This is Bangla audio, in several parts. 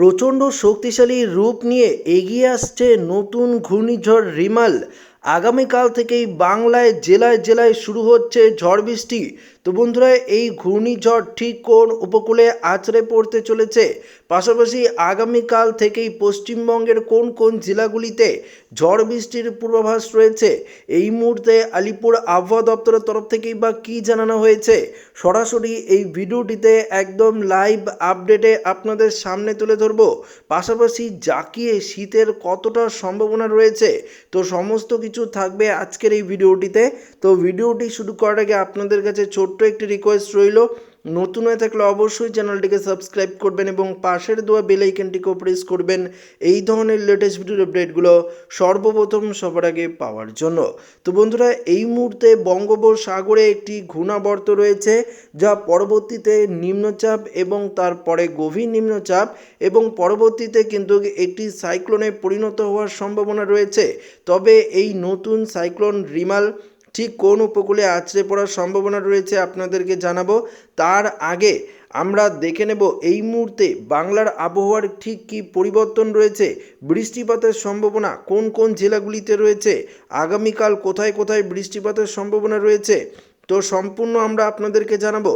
প্রচণ্ড শক্তিশালী রূপ নিয়ে এগিয়ে আসছে নতুন ঘূর্ণিঝড় রিমাল। আগামীকাল থেকেই বাংলায় জেলায় জেলায় শুরু হচ্ছে ঝড় বৃষ্টি। তো বন্ধুরা, এই ঘূর্ণিঝড় ঠিক কোন উপকূলে আছড়ে পড়তে চলেছে? পাশাপাশি আগামীকাল থেকেই পশ্চিমবঙ্গের কোন কোন জেলাগুলিতে ঝড় বৃষ্টির পূর্বাভাস রয়েছে? এই মুহূর্তে আলিপুর আবহাওয়া দপ্তরের তরফ থেকেই বা কী জানানো হয়েছে? সরাসরি এই ভিডিওটিতে একদম লাইভ আপডেটে আপনাদের সামনে তুলে ধরবো। পাশাপাশি জাকিয়ে শীতের কতটা সম্ভাবনা রয়েছে? তো সমস্ত কিছু থাকবে আজকের এই ভিডিওটিতে। তো ভিডিওটি শুরু করার আগে আপনাদের কাছে ছোট্ট একটি রিকোয়েস্ট রইল। নতুন হয়ে থাকলে অবশ্যই চ্যানেলটিকে সাবস্ক্রাইব করবেন এবং পাশের দেওয়া বেল আইকনটিকেও প্রেস করবেন। এই ধরনের লেটেস্ট ভিডিওর আপডেটগুলো সর্বপ্রথম সবার আগে পাওয়ার জন্য। তো বন্ধুরা, এই মুহূর্তে বঙ্গোপসাগরে একটি ঘূর্ণাবর্ত রয়েছে, যা পরবর্তীতে নিম্নচাপ এবং তারপরে গভীর নিম্নচাপ এবং পরবর্তীতে কিন্তু একটি সাইক্লোনে পরিণত হওয়ার সম্ভাবনা রয়েছে। তবে এই নতুন সাইক্লোন রিমাল ঠিক কোন উপকূলে আছড়ে পড়ার সম্ভাবনা রয়েছে আপনাদেরকে জানাব। তার আগে আমরা দেখে নেব এই মুহূর্তে বাংলার আবহাওয়ার ঠিক কী পরিবর্তন রয়েছে, বৃষ্টিপাতের সম্ভাবনা কোন কোন জেলাগুলিতে রয়েছে, আগামীকাল কোথায় কোথায় বৃষ্টিপাতের সম্ভাবনা রয়েছে, তো সম্পূর্ণ আমরা আপনাদেরকে জানাব।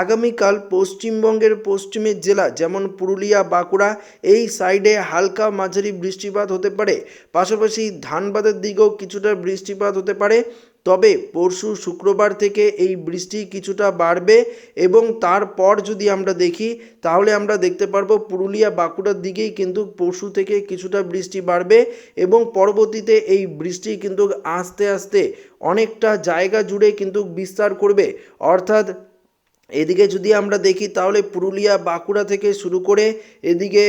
আগামীকাল পশ্চিমবঙ্গের পশ্চিমের জেলা যেমন পুরুলিয়া, বাঁকুড়া, এই সাইডে হালকা মাঝারি বৃষ্টিপাত হতে পারে। পাশাপাশি ধানবাদের দিকেও কিছুটা বৃষ্টিপাত হতে পারে। তবে পরশু শুক্রবার থেকে এই বৃষ্টি কিছুটা বাড়বে এবং তারপর যদি আমরা দেখি, তাহলে আমরা দেখতে পারব পুরুলিয়া বাঁকুড়ার দিকেই কিন্তু পরশু থেকে কিছুটা বৃষ্টি বাড়বে এবং পরবর্তীতে এই বৃষ্টি কিন্তু আস্তে আস্তে অনেকটা জায়গা জুড়ে কিন্তু বিস্তার করবে। অর্থাৎ এদিকে যদি আমরা দেখি তাহলে পুরুলিয়া বাঁকুড়া থেকে শুরু করে এদিকে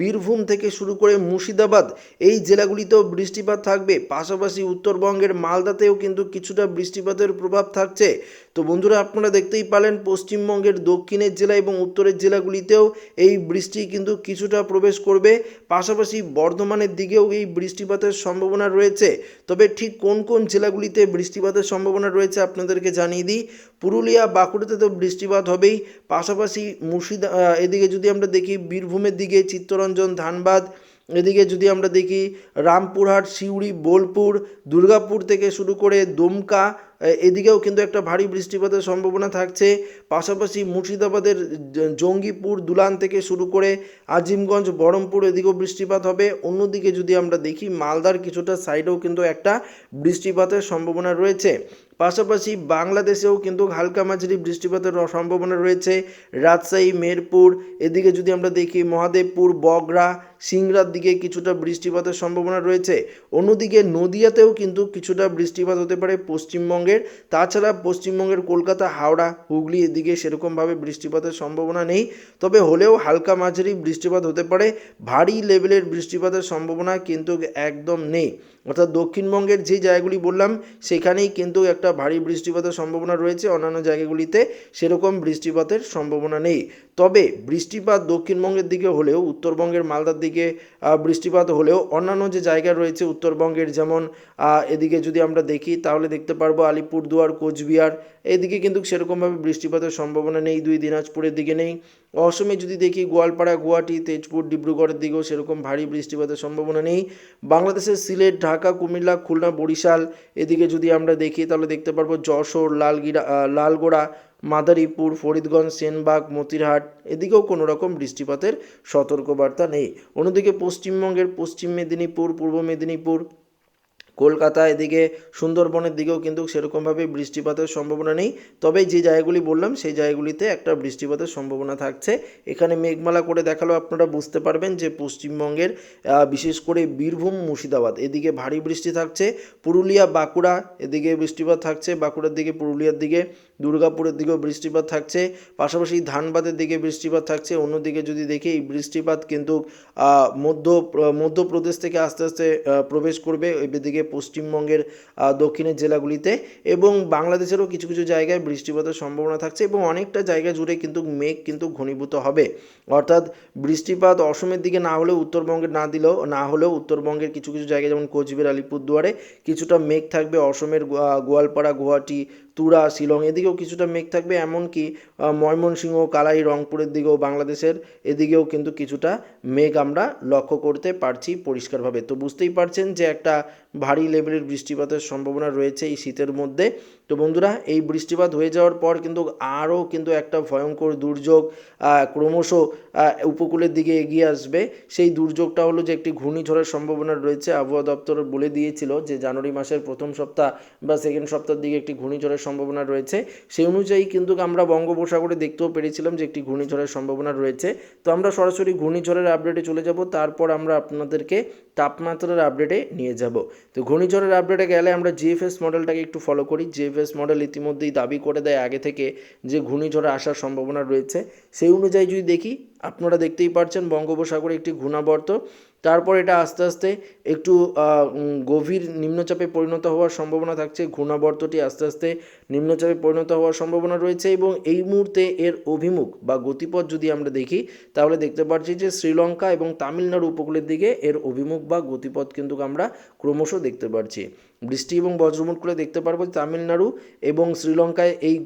বীরভূম থেকে শুরু করে মুর্শিদাবাদ এই জেলাগুলিতেও বৃষ্টিপাত থাকবে। পাশাপাশি উত্তরবঙ্গের মালদাতেও কিন্তু কিছুটা বৃষ্টিপাতের প্রভাব থাকছে। তো বন্ধুরা, আপনারা দেখতেই পালেন পশ্চিমবঙ্গের দক্ষিণের জেলা এবং উত্তরের জেলাগুলিতেও এই বৃষ্টি কিন্তু কিছুটা প্রবেশ করবে। পাশাপাশি বর্ধমানের দিকেও এই বৃষ্টিপাতের সম্ভাবনা রয়েছে। তবে ঠিক কোন কোন জেলাগুলিতে বৃষ্টিপাতের সম্ভাবনা রয়েছে আপনাদেরকে জানিয়ে দিই। পুরুলিয়া, বাঁকুড়াতে তো বৃষ্টিপাত হবেই। পাশাপাশি মুর্শিদা এদিকে যদি আমরা দেখি, বীরভূমের দিকে চিত্তরঞ্জন, ধানবাদ এদিকে যদি আমরা দেখি রামপুরহাট, সিউড়ি, বোলপুর, দুর্গাপুর থেকে শুরু করে দুমকা এদিকেও কিন্তু একটা ভারী বৃষ্টিপাতের সম্ভাবনা থাকছে। পাশাপাশি মুর্শিদাবাদের জঙ্গিপুর, দুলান থেকে শুরু করে আজিমগঞ্জ, বহরমপুর এদিকেও বৃষ্টিপাত হবে। অন্যদিকে যদি আমরা দেখি মালদার কিছুটা সাইডেও কিন্তু একটা বৃষ্টিপাতের সম্ভাবনা রয়েছে। পাশাপাশি বাংলাদেশেও কিন্তু হালকা মাঝারি বৃষ্টিপাতের সম্ভাবনা রয়েছে। রাজশাহী, মেরপুর, এদিকে যদি আমরা দেখি মহাদেবপুর বগরা সিংড়ার দিকে কিছুটা বৃষ্টিপাতের সম্ভাবনা রয়েছে। অন্যদিকে নদিয়াতেও কিন্তু কিছুটা বৃষ্টিপাত হতে পারে পশ্চিমবঙ্গের। তাছাড়া পশ্চিমবঙ্গের কলকাতা, হাওড়া, হুগলি এদিকে সেরকমভাবে বৃষ্টিপাতের সম্ভাবনা নেই। তবে হলেও হালকা মাঝারি বৃষ্টিপাত হতে পারে। ভারী লেভেলের বৃষ্টিপাতের সম্ভাবনা কিন্তু একদম নেই। অর্থাৎ দক্ষিণবঙ্গের যে জায়গাগুলি বললাম, সেখানেই কিন্তু একটা ভারী বৃষ্টিপাতের সম্ভাবনা রয়েছে। অন্যান্য জায়গাগুলিতে সেরকম বৃষ্টিপাতের সম্ভাবনা নেই। তবে বৃষ্টিপাত দক্ষিণবঙ্গের দিকে হলেও উত্তরবঙ্গের মালদার দিকে বৃষ্টিপাত হলেও অন্যান্য যে জায়গা রয়েছে উত্তরবঙ্গের যেমন এদিকে যদি আমরা দেখি তাহলে দেখতে পারব আলিপুরদুয়ার, কোচবিহার, এদিকে কিন্তু সেরকমভাবে বৃষ্টিপাতের সম্ভাবনা নেই, দুই দিনাজপুরের দিকে নেই। অসমে যদি দেখি গোয়ালপাড়া, গুয়াহাটি, তেজপুর, ডিব্রুগড়ের দিকেও সেরকম ভারী বৃষ্টিপাতের সম্ভাবনা নেই। বাংলাদেশের সিলেট, ঢাকা, কুমিল্লা, খুলনা, বরিশাল, এদিকে যদি আমরা দেখি তাহলে দেখতে পারব যশোর, লালগিরা লালগোড়া মাদারীপুর, ফরিদগঞ্জ, সেনবাগ, মতিরহাট, এদিকেও কোনো রকম বৃষ্টিপাতের সতর্কবার্তা নেই। অন্যদিকে পশ্চিমবঙ্গের পশ্চিম মেদিনীপুর, পূর্ব মেদিনীপুর কলকাতা এদিকে, সুন্দরবনের দিকেও কিন্তু সেরকমভাবে বৃষ্টিপাতের সম্ভাবনা নেই। তবে যে জায়গাগুলি বললাম, সেই জায়গাগুলিতে একটা বৃষ্টিপাতের সম্ভাবনা থাকছে। এখানে মেঘমালা করে দেখাল, আপনারা বুঝতে পারবেন যে পশ্চিমবঙ্গের বিশেষ করে বীরভূম, মুর্শিদাবাদ, এদিকে ভারী বৃষ্টি থাকছে। পুরুলিয়া, বাঁকুড়া, এদিকে বৃষ্টিপাত থাকছে। বাঁকুড়ার দিকে, পুরুলিয়ার দিকে, দুর্গাপুরের দিকেও বৃষ্টিপাত থাকছে। পাশাপাশি ধানবাদের দিকে বৃষ্টিপাত থাকছে। অন্যদিকে যদি দেখি, এই বৃষ্টিপাত কিন্তু মধ্য, মধ্যপ্রদেশ থেকে আস্তে আস্তে প্রবেশ করবে। এদিকে পশ্চিমবঙ্গের দক্ষিণের জেলাগুলিতে এবং বাংলাদেশেরও কিছু কিছু জায়গায় বৃষ্টিপাতের সম্ভাবনা থাকছে এবং অনেকটা জায়গা জুড়ে কিন্তু মেঘ কিন্তু ঘনীভূত হবে। অর্থাৎ বৃষ্টিপাত অসমের দিকে না হলেও উত্তরবঙ্গের না দিলেও, না হলেও উত্তরবঙ্গের কিছু কিছু জায়গায় যেমন কোচবিহার, আলিপুরদুয়ারে কিছুটা মেঘ থাকবে। অসমের গোয়ালপাড়া, গুয়াহাটি, তুরা, শিলং এদিকেও কিছুটা মেঘ থাকবে। এমনকি ময়মনসিংহ, কালাই, রংপুরের দিকেও বাংলাদেশের এদিকেও কিন্তু কিছুটা মেঘ আমরা লক্ষ্য করতে পারছি পরিষ্কারভাবে। তো বুঝতেই পারছেন যে একটা ভারী লেভেলের বৃষ্টিপাতের সম্ভাবনা রয়েছে এই শীতের মধ্যে। তো বন্ধুরা, এই বৃষ্টিপাত হয়ে যাওয়ার পর কিন্তু আরও কিন্তু একটা ভয়ঙ্কর দুর্যোগ ক্রমশ উপকূলের দিকে এগিয়ে আসবে। সেই দুর্যোগটা হলো যে একটি ঘূর্ণিঝড়ের সম্ভাবনা রয়েছে। আবহাওয়া দপ্তর বলে দিয়েছিল যে জানুয়ারি মাসের প্রথম সপ্তাহ বা সেকেন্ড সপ্তাহের দিকে একটি ঘূর্ণিঝড়ের সম্ভাবনা রয়েছে। সেই অনুযায়ী কিন্তু আমরা বঙ্গোপসাগরে দেখতেও পেরেছিলাম যে একটি ঘূর্ণিঝড়ের সম্ভাবনা রয়েছে। তো আমরা সরাসরি ঘূর্ণিঝড়ের আপডেটে চলে যাব। তারপর আমরা আপনাদেরকে তাপমাত্রার আপডেটে নিয়ে যাব। তো ঘূর্ণিঝড়ের আপডেটে গেলে আমরা জিএফএস মডেলটাকে একটু ফলো করি। জিএফএস মডেল ইতিমধ্যেই দাবি করে দেয় আগে থেকে যে ঘূর্ণিঝড়ে আসার সম্ভাবনা রয়েছে। সেই অনুযায়ী যদি দেখি আপনারা দেখতেই পাচ্ছেন বঙ্গোপসাগরে একটি ঘূর্ণাবর্ত। তারপর এটা আস্তে আস্তে একটু গভীর নিম্নচাপে পরিণত হওয়ার সম্ভাবনা থাকছে। ঘূর্ণাবর্তটি আস্তে আস্তে নিম্নচাপে পরিণত হওয়ার সম্ভাবনা রয়েছে এবং এই মুহূর্তে এর অভিমুখ বা গতিপথ যদি আমরা দেখি, তাহলে দেখতে পাচ্ছি যে শ্রীলঙ্কা এবং তামিলনাড়ু উপকূলের দিকে এর অভিমুখ বা গতিপথ কিন্তু আমরা ক্রমশ দেখতে পাচ্ছি বৃষ্টি এবং বজ্রমুট করে দেখতে পারব তামিলনাড়ু এবং শ্রীলঙ্কায় এই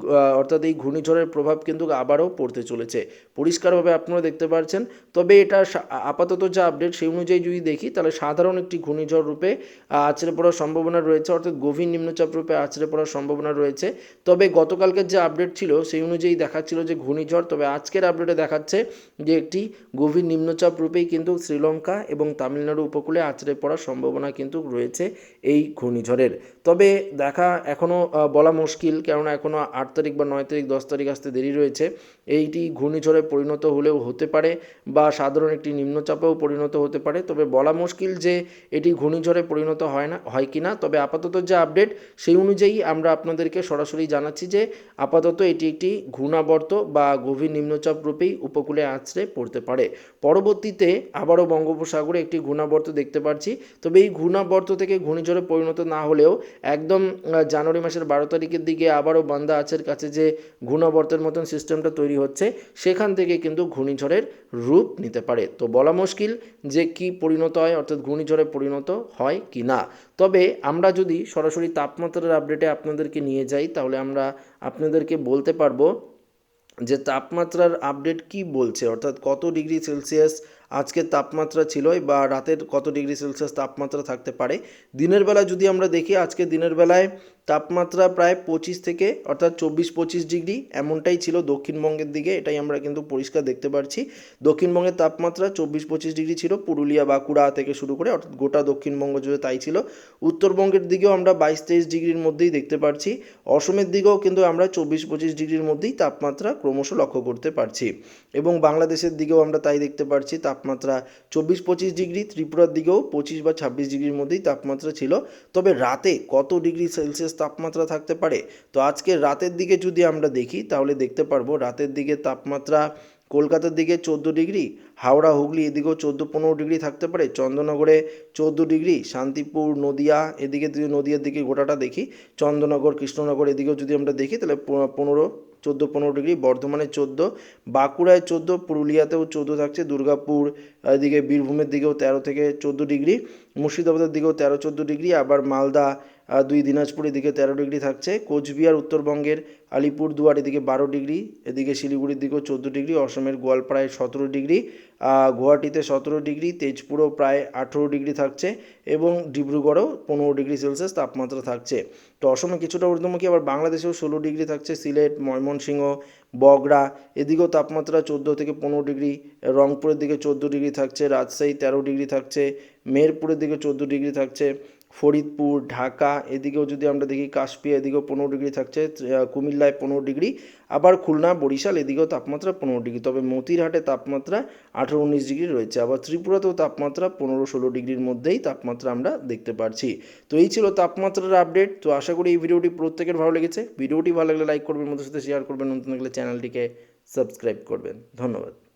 অর্থাৎ এই ঘূর্ণিঝড়ের প্রভাব কিন্তু আবারও পড়তে চলেছে। পরিষ্কারভাবে আপনারা দেখতে পারছেন। তবে এটা আপাতত যা আপডেট সেই অনুযায়ী যদি দেখি, তাহলে সাধারণ একটি ঘূর্ণিঝড় রূপে আছড়ে পড়ার সম্ভাবনা রয়েছে, অর্থাৎ গভীর নিম্নচাপ রূপে আছড়ে পড়ার সম্ভাবনা রয়েছে। তবে গতকালকের যে আপডেট ছিল, সেই অনুযায়ী দেখাচ্ছিল যে ঘূর্ণিঝড়, তবে আজকের আপডেটে দেখাচ্ছে যে একটি গভীর নিম্নচাপ রূপেই কিন্তু শ্রীলঙ্কা এবং তামিলনাড়ু উপকূলে আছড়ে পড়ার সম্ভাবনা কিন্তু রয়েছে এই ঘূর্ণিঝড়ের। তবে দেখা এখনও বলা মুশকিল, কেননা এখনও আট তারিখ বা নয় তারিখ, দশ তারিখ আসতে দেরি রয়েছে। এইটি ঘূর্ণিঝড়ে পরিণত হলেও হতে পারে বা সাধারণ একটি নিম্নচাপেও পরিণত হতে পারে। তবে বলা মুশকিল যে এটি ঘূর্ণিঝড়ে পরিণত হয় না, হয় কি না, তবে আপাতত যে আপডেট সেই অনুযায়ী আমরা আপনাদেরকে সরাসরি জানাচ্ছি যে আপাতত এটি একটি ঘূর্ণাবর্ত বা গভীর নিম্নচাপ রূপেই উপকূলে আছড়ে পড়তে পারে। পরবর্তীতে আবারও বঙ্গোপসাগরে একটি ঘূর্ণাবর্ত দেখতে পাচ্ছি তবে এই ঘূর্ণাবর্ত থেকে ঘূর্ণিঝড়ে পরিণত না হলেও একদম জানুয়ারি মাসের বারো তারিখের দিকে আবারও বান্দা আছের কাছে যে ঘূর্ণাবর্তের মতন সিস্টেমটা তৈরি হচ্ছে, সেখান থেকে কিন্তু ঘূর্ণিঝড়ের রূপ নিতে পারে। তো বলা মুশকিল যে কি পরিণত হয়, অর্থাৎ ঘূর্ণিঝড়ে পরিণত হয় কি না। তবে আমরা যদি সরাসরি তাপমাত্রার আপডেটে আপনাদেরকে নিয়ে যাই, তাহলে আমরা আপনাদেরকে বলতে পারব যে তাপমাত্রার আপডেট কি বলছে? অর্থাৎ কত ডিগ্রি সেলসিয়াস আজকের তাপমাত্রা ছিল বা রাতের কত ডিগ্রি সেলসিয়াস তাপমাত্রা থাকতে পারে? দিনের বেলা যদি আমরা দেখি, আজকে দিনের বেলায় তাপমাত্রা প্রায় পঁচিশ থেকে অর্থাৎ চব্বিশ পঁচিশ ডিগ্রি এমনটাই ছিল দক্ষিণবঙ্গের দিকে, এটাই আমরা কিন্তু পরিষ্কার দেখতে পাচ্ছি দক্ষিণবঙ্গের তাপমাত্রা চব্বিশ পঁচিশ ডিগ্রি ছিল, পুরুলিয়া, বাঁকুড়া থেকে শুরু করে অর্থাৎ গোটা দক্ষিণবঙ্গ জুড়ে তাই ছিল। উত্তরবঙ্গের দিকেও আমরা বাইশ তেইশ ডিগ্রির মধ্যেই দেখতে পাচ্ছি অসমের দিকেও কিন্তু আমরা চব্বিশ পঁচিশ ডিগ্রির মধ্যেই তাপমাত্রা ক্রমশ লক্ষ্য করতে পারছি। এবং বাংলাদেশের দিকেও আমরা তাই দেখতে পাচ্ছি তাপমাত্রা চব্বিশ পঁচিশ ডিগ্রি, ত্রিপুরার দিকেও পঁচিশ বা ছাব্বিশ ডিগ্রির মধ্যেই তাপমাত্রা ছিল। তবে রাতে কত ডিগ্রি সেলসিয়াস তাপমাত্রা থাকতে পারে। তো আজকে রাতের দিকে যদি আমরা দেখি, তাহলে দেখতে পারব রাতের দিকে তাপমাত্রা কলকাতার দিকে চোদ্দ ডিগ্রি, হাওড়া, হুগলি এদিকেও চোদ্দ পনেরো ডিগ্রি থাকতে পারে, চন্দ্রনগরে চোদ্দ ডিগ্রি, শান্তিপুর, নদিয়া এদিকে নদিয়ার দিকে গোটাটা দেখি, চন্দ্রনগর, কৃষ্ণনগর এদিকেও যদি আমরা দেখি, তাহলে পনেরো, চোদ্দ পনেরো ডিগ্রি, বর্ধমানে চোদ্দ, বাঁকুড়ায় চোদ্দ, পুরুলিয়াতেও চোদ্দ থাকছে, দুর্গাপুর এদিকে বীরভূমের দিকেও তেরো থেকে চোদ্দ ডিগ্রি, মুর্শিদাবাদের দিকেও তেরো, চোদ্দ ডিগ্রি, আবার মালদা দুই দিনাজপুরের দিকে তেরো ডিগ্রি থাকছে। কোচবিহার, উত্তরবঙ্গের আলিপুরদুয়ার এদিকে বারো ডিগ্রি, এদিকে শিলিগুড়ির দিকেও চোদ্দ ডিগ্রি, অসমের গোয়ালপাড়ায় সতেরো ডিগ্রি গুয়াহাটিতে সতেরো ডিগ্রি, তেজপুরও প্রায় আঠেরো ডিগ্রি থাকছে এবং ডিব্রুগড়েও পনেরো ডিগ্রি সেলসিয়াস তাপমাত্রা থাকছে। তো অসমে কিছুটা ঊর্ধ্বমুখী, আবার বাংলাদেশেও ষোলো ডিগ্রি থাকছে। সিলেট, ময়মনসিংহ, বগড়া এদিকেও তাপমাত্রা চোদ্দ থেকে পনেরো ডিগ্রি, রংপুরের দিকে চোদ্দ ডিগ্রি থাকছে, রাজশাহী তেরো ডিগ্রি থাকছে, মেহেরপুরের দিকে চোদ্দ ডিগ্রি থাকছে ফরিদপুর, ঢাকা, এদিকেও যদি আমরা দেখি কাশপিয়া এদিকেও পনেরো ডিগ্রি থাকছে কুমিল্লায় পনেরো ডিগ্রি, আবার খুলনা, বরিশাল, এদিকেও তাপমাত্রা পনেরো ডিগ্রি, তবে মতিরহাটে তাপমাত্রা আঠেরো উনিশ ডিগ্রি রয়েছে, আবার ত্রিপুরাতেও তাপমাত্রা পনেরো ষোলো ডিগ্রির মধ্যেই তাপমাত্রা আমরা দেখতে পাচ্ছি তো এই ছিল তাপমাত্রার আপডেট, তো আশা করি এই ভিডিওটি প্রত্যেকের ভালো লেগেছে, ভিডিওটি ভালো লাগলে লাইক করবেন মধ্যে সাথে শেয়ার করবেন, নতুন লাগলে চ্যানেলটিকে সাবস্ক্রাইব করবেন, ধন্যবাদ।